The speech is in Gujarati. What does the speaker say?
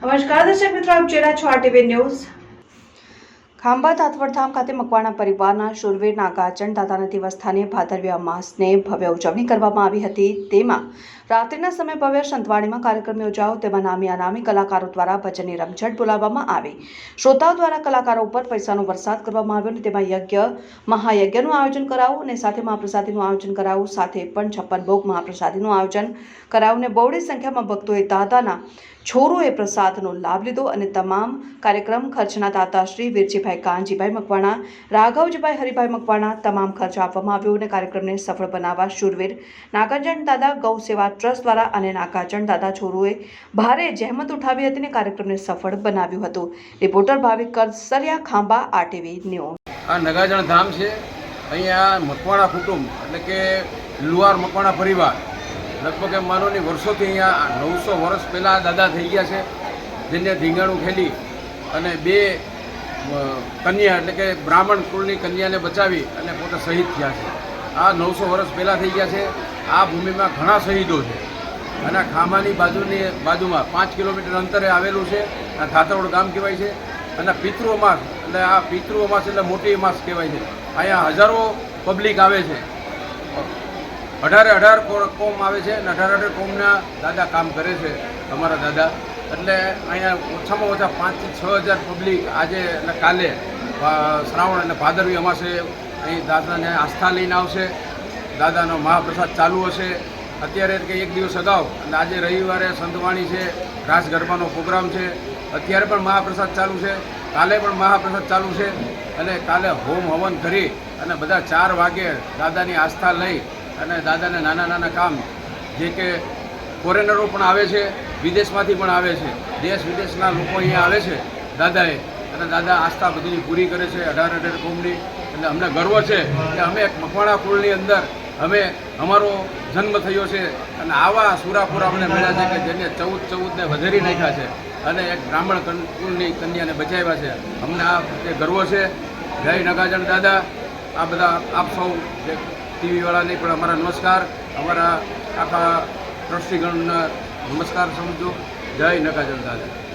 નમસ્કાર દર્શક મિત્રો આપ જોઈ રહ્યા છો આરટીવી ન્યૂઝ ખાંભા તાતવડધામ ખાતે મકવાણા પરિવારના શૂરવીર ગાચણ દાદાના દિવસસ્થાને ભાદરવ્યા માસને ભવ્ય ઉજવણી કરવામાં આવી હતી. તેમાં રાત્રિના સમયે ભવ્ય સંતવાણીમાં કાર્યક્રમ યોજાયો. તેમાં નામી અનામી કલાકારો દ્વારા ભજનની રમઝટ બોલાવવામાં આવી. શ્રોતાઓ દ્વારા કલાકારો ઉપર પૈસાનો વરસાદ કરવામાં આવ્યો અને તેમાં યજ્ઞ, મહાયજ્ઞનું આયોજન કરાવું અને સાથે મહાપ્રસાદીનું આયોજન કરાવું સાથે પણ છપ્પન ભોગ મહાપ્રસાદીનું આયોજન કરાવું અને બહોળી સંખ્યામાં ભક્તોએ દાદાના છોરોએ પ્રસાદનો લાભ લીધો અને તમામ કાર્યક્રમ ખર્ચના દાતા શ્રી વીરજીભાઈ કાનજીભાઈ મકવાણા, રાઘવજીભાઈ, હરિભાઈ મકવાણા તમામ ખર્ચ આપવામાં આવ્યો અને કાર્યક્રમને સફળ બનાવવા શૂરવીર, નાગાર્જુન દાદા ગૌ સેવા ટ્રસ્ટ દ્વારા અને નાગાર્જુન દાદા છોરોએ ભારે જહેમત ઉઠાવી હતી અને કાર્યક્રમને સફળ બનાવ્યું હતું. Reporter Bhavik Karsariya Khamba ATV news. આ નગાજણ ધામ છે. અહીંયા મકવાણા કુટુંબ, એટલે કે લુહાર મકવાણા પરિવાર, લગભગ એમ માનો ને વર્ષોથી અહીંયા નવસો વર્ષ પહેલાં દાદા થઈ ગયા છે. જેને ધીંગાણું ખેલી અને બે કન્યા એટલે કે બ્રાહ્મણ કુળની કન્યાને બચાવી અને પોતે શહીદ થયા છે. આ નવસો વર્ષ પહેલાં થઈ ગયા છે. આ ભૂમિમાં ઘણા શહીદો છે. અને ખામાની બાજુની બાજુમાં પાંચ કિલોમીટર અંતરે આવેલું છે. આ ધાતરોડ ગામ કહેવાય છે. અને પિતૃ અમાસ, એટલે આ પિતૃ અમાસ એટલે મોટી અમાસ કહેવાય છે. અહીંયા હજારો પબ્લિક આવે છે. અઢારે અઢાર કોમ આવે છે અને અઢાર અઢાર કોમના દાદા કામ કરે છે. અમારા દાદા. એટલે અહીંયા ઓછામાં ઓછા પાંચથી છ હજાર પબ્લિક આજે અને કાલે શ્રાવણ અને ભાદરવી અમાસે અહીં દાદાને આસ્થા લઈને આવશે. દાદાનો મહાપ્રસાદ ચાલુ હશે. અત્યારે કે એક દિવસ અગાઉ, અને આજે રવિવારે સંતવાણી છે, રાસ ગરબાનો પ્રોગ્રામ છે. અત્યારે પણ મહાપ્રસાદ ચાલુ છે. કાલે પણ મહાપ્રસાદ ચાલુ છે. અને કાલે હોમ હવન કરી અને બધા ચાર વાગે દાદાની આસ્થા લઈ અને દાદાને નાના નાના કામ, જે કે ફોરેનરો પણ આવે છે. વિદેશમાંથી પણ આવે છે. દેશ વિદેશના લોકો અહીંયા આવે છે, દાદાએ. અને દાદા આસ્થા બધી પૂરી કરે છે, અઢાર અઢાર કોમની એટલે અમને ગર્વ છે કે અમે મકવાણા કુળની અંદર અમે, અમારો જન્મ થયો છે. અને આવા સુરાપુરા અમને મળ્યા છે કે જેને ચૌદ ચૌદને વધેરી નાખ્યા છે. અને એક બ્રાહ્મણ કુળની કન્યાને બચાવ્યા છે. અમને આ ગર્વ છે. જય નગાજણ દાદા. આ બધા આપ સૌ ટીવીવાળાને પણ અમારા નમસ્કાર. અમારા આખા ટ્રસ્ટીગણના નમસ્કાર સમજો. જય નગાજણ દાદા